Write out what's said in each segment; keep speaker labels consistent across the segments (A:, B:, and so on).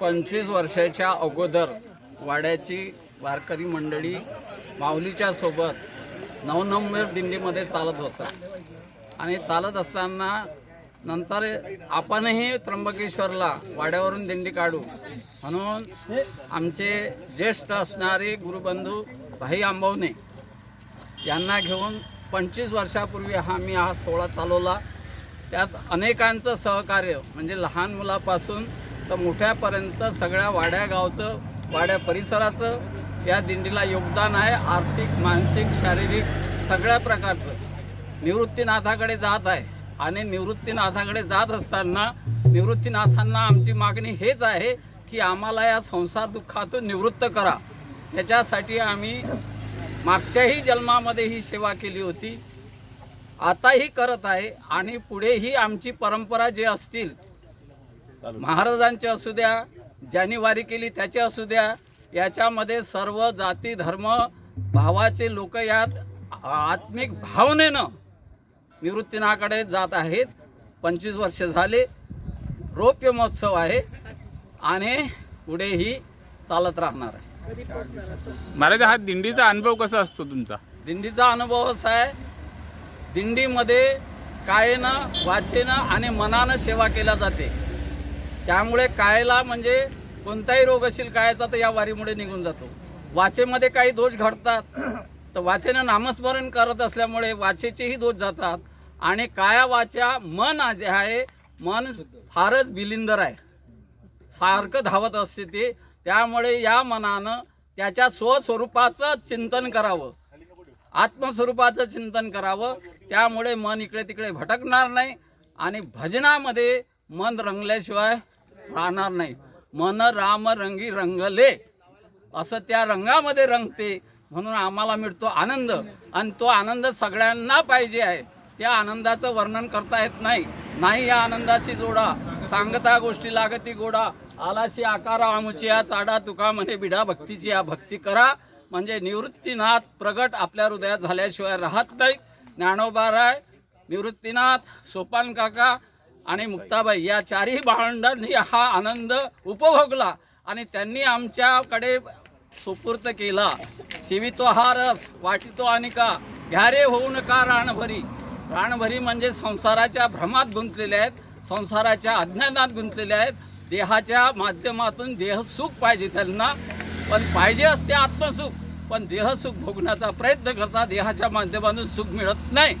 A: पंचवीस वर्षाच्या अगोदर वाड्याची वारकरी मंडळी माऊलीच्या सोबत नवनंबर दिंडीमध्ये चालत असत आणि चालत असताना नंतर आपणही त्र्यंबकेश्वरला वाड्यावरून दिंडी काढू. म्हणून आमचे ज्येष्ठ असणारे गुरुबंधू भाई आंबवणे यांना घेऊन पंचवीस वर्षापूर्वी हा मी हा सोहळा चालवला. त्यात अनेकांचं सहकार्य म्हणजे लहान मुलापासून तर मोठ्यापर्यंत सगळ्या वाड्या गावचं वाड्या परिसराचं या दिंडीला योगदान आहे आर्थिक मानसिक शारीरिक सगळ्या प्रकारचं. निवृत्तीनाथाकडे जात आहे. आणि निवृत्तीनाथाकडे जात असताना निवृत्तीनाथांना आमची मागणी हेच आहे की आम्हाला या संसार दुःखातून निवृत्त करा. याच्यासाठी आम्ही मागच्याही जन्मामध्ये ही सेवा केली होती. आताही करत आहे आणि पुढेही आमची परंपरा जे असतील महाराजांचे असू द्या ज्यांनी वारी केली त्याचे असू द्या याच्यामध्ये सर्व जाती धर्म भावाचे लोक यात आत्मिक भावनेनं निवृत्तीनाकडे जात आहेत. पंचवीस वर्ष झाले रौप्य महोत्सव आहे आणि पुढेही चालत राहणार आहे.
B: महाराज हा दिंडीचा अनुभव कसा असतो तुमचा?
A: दिंडीचा अनुभव असा आहे दिंडीमध्ये कायेनं वाचेनं आणि मनानं सेवा केल्या जाते. त्यामुळे कायला म्हणजे कोणताही रोग असेल कायाचा तर या वारीमुळे निघून जातो. वाचेमध्ये काही दोष घडतात तर वाचेनं नामस्मरण करत असल्यामुळे वाचेचेही दोष जातात. आणि काया वाचा मन जे आहे मन फारच बिलिंदर आहे. सारखं धावत असते ते त्यामुळे या मनानं त्याच्या स्वस्वरूपाचं चिंतन करावं. आत्मस्वरूपाचं चिंतन करावं. त्यामुळे मन इकडे तिकडे भटकणार नाही. आणि भजनामध्ये मन रंगल्याशिवाय राहणार नाही. मन राम रंगी रंगले. असं त्या रंगामध्ये रंगते. म्हणून आम्हाला मिळतो आनंद. आणि तो आनंद सगळ्यांना पाहिजे आहे. त्या आनंदाचं वर्णन करता येत नाही. नाही या आनंदाशी जोडा. सांगता गोष्टी लागती गोडा. आलाशी आकारा आमुची या चाडा. तुका म्हणे बिडा भक्तीची या भक्ती करा. म्हणजे निवृत्तीनाथ प्रगट आपल्या हृदयात झाल्याशिवाय राहत नाही. ज्ञानोबा राय निवृत्तीनाथ सोपान काका आणि मुक्ताबाई या चारही भावंडांनी हा आनंद उपभोगला आणि त्यांनी आमच्याकडे सुपूर्त केला. शिवितो हा रस वाटितो अनिका घ्यारे होऊ नका राणभरी राणभरी म्हणजे संसाराच्या भ्रमात गुंतलेले आहेत संसाराच्या अज्ञानात गुंतलेले आहेत. देहाच्या माध्यमातून देहसुख पाहिजे त्यांना पण पाहिजे असते आत्मसुख. पण देहसुख भोगण्याचा प्रयत्न करता देहाच्या माध्यमातून सुख मिळत नाही.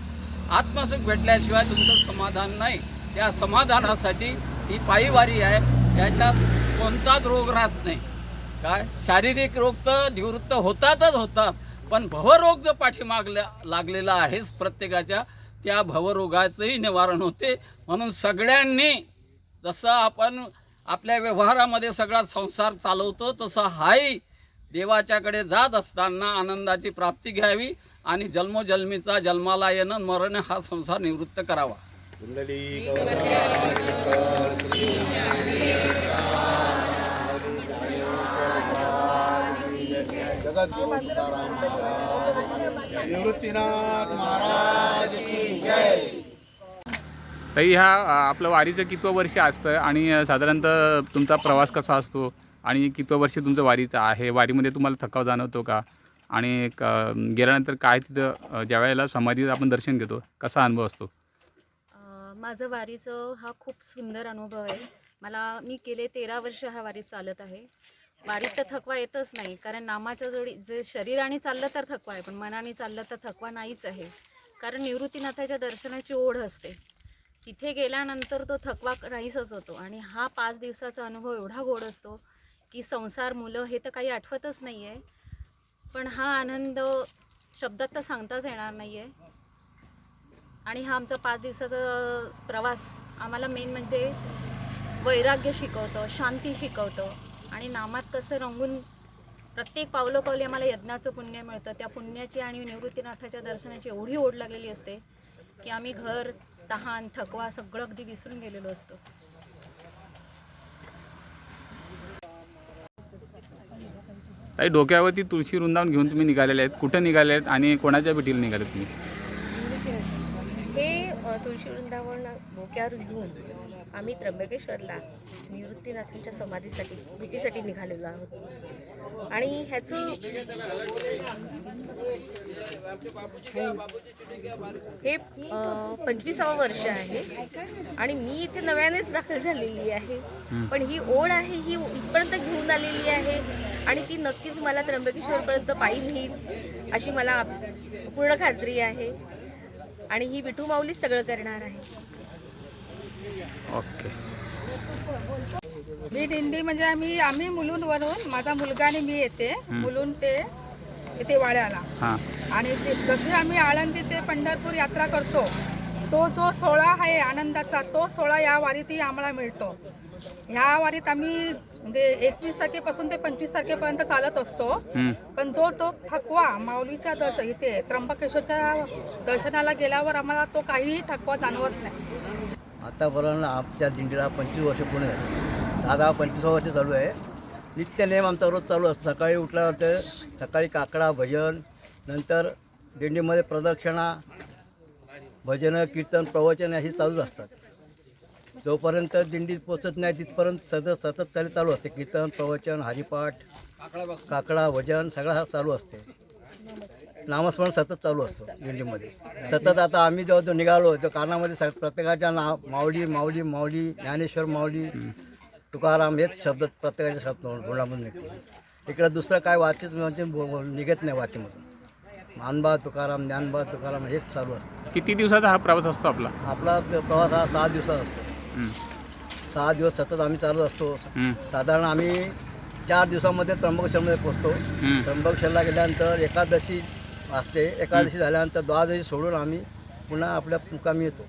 A: आत्मसुख भेटल्याशिवाय तुमचं समाधान नाही. त्या समाधानासाठी ही पायीवारी आहे. याच्यात कोणताच रोग राहत नाही. काय? शारीरिक रोग तर निवृत्त होतातच होतात पण भवरोग जो पाठीमागल्या लागलेला आहेच प्रत्येकाच्या त्या भवरोगाचंही निवारण होते. म्हणून सगळ्यांनी जसं आपण आपल्या व्यवहारामध्ये सगळा संसार चालवतो तसं हाही देवाच्याकडे जात असताना आनंदाची प्राप्ती घ्यावी आणि जन्मोजन्मीचा जन्माला येणं मरण हा संसार निवृत्त करावा.
C: कुंडली जगद्गुरु तुकाराम महाराज, निवृत्तीनाथ महाराज
B: ताई ह्या आपलं वारीचं कितवं वर्ष असतं आणि साधारणतः तुमचा प्रवास कसा असतो? आणि कितवं वर्ष तुमचं वारीचं आहे? वारीमध्ये तुम्हाला थकाव जाणवतो का? आणि क- गेल्यानंतर काय तिथं ज्या वेळेला समाधीचं आपण दर्शन घेतो कसा अनुभव असतो?
D: माझं वारीचं हा खूप सुंदर अनुभव आहे. मला मी गेले तेरा वर्ष हा वारी चालत आहे. वारीत तर थकवा येतच नाही कारण नामाच्या जोडी जे शरीराने चाललं तर थकवा आहे पण मनाने चाललं तर थकवा नाहीच आहे. कारण निवृत्तीनाथाच्या दर्शनाची ओढ असते. तिथे गेल्यानंतर तो थकवा नाहीसच होतो आणि हा पाच दिवसाचा अनुभव एवढा गोड असतो की संसार मुलं हे तर काही आठवतच नाही आहे पण हा आनंद शब्दात तर सांगताच येणार नाही आहे आणि हा आमचा पाच दिवसाचा प्रवास आम्हाला मेन म्हणजे वैराग्य शिकवतं शांती शिकवतं. आणि नामात कसं रंगून प्रत्येक पावलं पावली आम्हाला यज्ञाचं पुण्य मिळतं. त्या पुण्याची आणि निवृत्तीनाथाच्या दर्शनाची एवढी ओढ लागलेली असते की आम्ही घर तहान थकवा सगळं अगदी विसरून गेलेलो असतो.
B: ताई डोक्यावरती तुळशी वृंदावन घेऊन तुम्ही निघालेले आहेत. कुठं निघाले आहेत आणि कोणाच्या भेटीला निघाले तुम्ही?
E: तुळशी वृंदावन डोक्यावर घेऊन आम्ही त्र्यंबकेश्वरला निवृत्तीनाथांच्या समाधीसाठी भेटीसाठी निघालेलो आहोत. आणि ह्याचं हे पंचवीसावं वर्ष आहे. आणि मी इथे नव्यानेच दाखल झालेली आहे. पण ही ओढ आहे ही इथपर्यंत घेऊन आलेली आहे. आणि ती नक्कीच मला त्र्यंबकेश्वरपर्यंत पायी नेईल अशी मला पूर्ण खात्री आहे. आणि ही विठू माऊलीच सगळं करणार आहे.
B: ओके.
F: मी दिंडी म्हणजे आम्ही आम्ही मुलुंडवरून माझा मुलगा आणि मी येते मुलुंड ते इथे वाड्याला.
B: हां.
F: आणि जसे आम्ही आळंदी ते पंढरपूर यात्रा करतो तो जो सोहळा आहे आनंदाचा तो सोहळा या वारीतही आम्हाला मिळतो. ह्या वारीत आम्ही म्हणजे एकवीस तारखेपासून ते पंचवीस तारखेपर्यंत चालत असतो. पण जो तो थकवा माऊलीच्या दर्शन इथे त्र्यंबकेश्वरच्या दर्शनाला गेल्यावर आम्हाला तो काहीही थकवा जाणवत नाही.
G: आतापर्यंत आमच्या दिंडीला पंचवीस वर्ष पूर्ण झाली. दहा दहा पंचवीस वर्ष चालू आहे. नित्य नेम आमचा रोज चालू असतो. सकाळी उठल्यावर ते सकाळी काकडा भजन नंतर दिंडीमध्ये प्रदक्षिणा भजनं कीर्तन प्रवचन अशी चालूच असतात. जोपर्यंत दिंडीत पोचत नाही तिथपर्यंत सतत सतत चालू चालू असते. कीर्तन प्रवचन हरिपाठ काकडा भजन सगळं हा चालू असते. नामस्मरण सतत चालू असतो दिंडीमध्ये. सतत आता आम्ही जेव्हा जो निघालो तर कानामध्ये स प्रत्येकाच्या नाव माऊली माऊली माऊली ज्ञानेश्वर माऊली तुकाराम हेच शब्द प्रत्येकाच्या शब्द तोंडामधून निघते. इकडं दुसरं काय वाचित म्हणजे निघत नाही वाचीमधून. मानबा तुकाराम ज्ञानबा तुकाराम हेच चालू असतं.
B: किती दिवसाचा हा प्रवास असतो आपला?
G: आपला प्रवास हा सहा दिवसाचा असतो. सहा दिवस सतत आम्ही चालू असतो. साधारण आम्ही चार दिवसामध्ये त्र्यंबकेश्वरमध्ये पोचतो. त्र्यंबकेश्वरला गेल्यानंतर एकादशी असते. एकादशी झाल्यानंतर द्वादशी सोडून आम्ही पुन्हा आपल्या मुकामी येतो.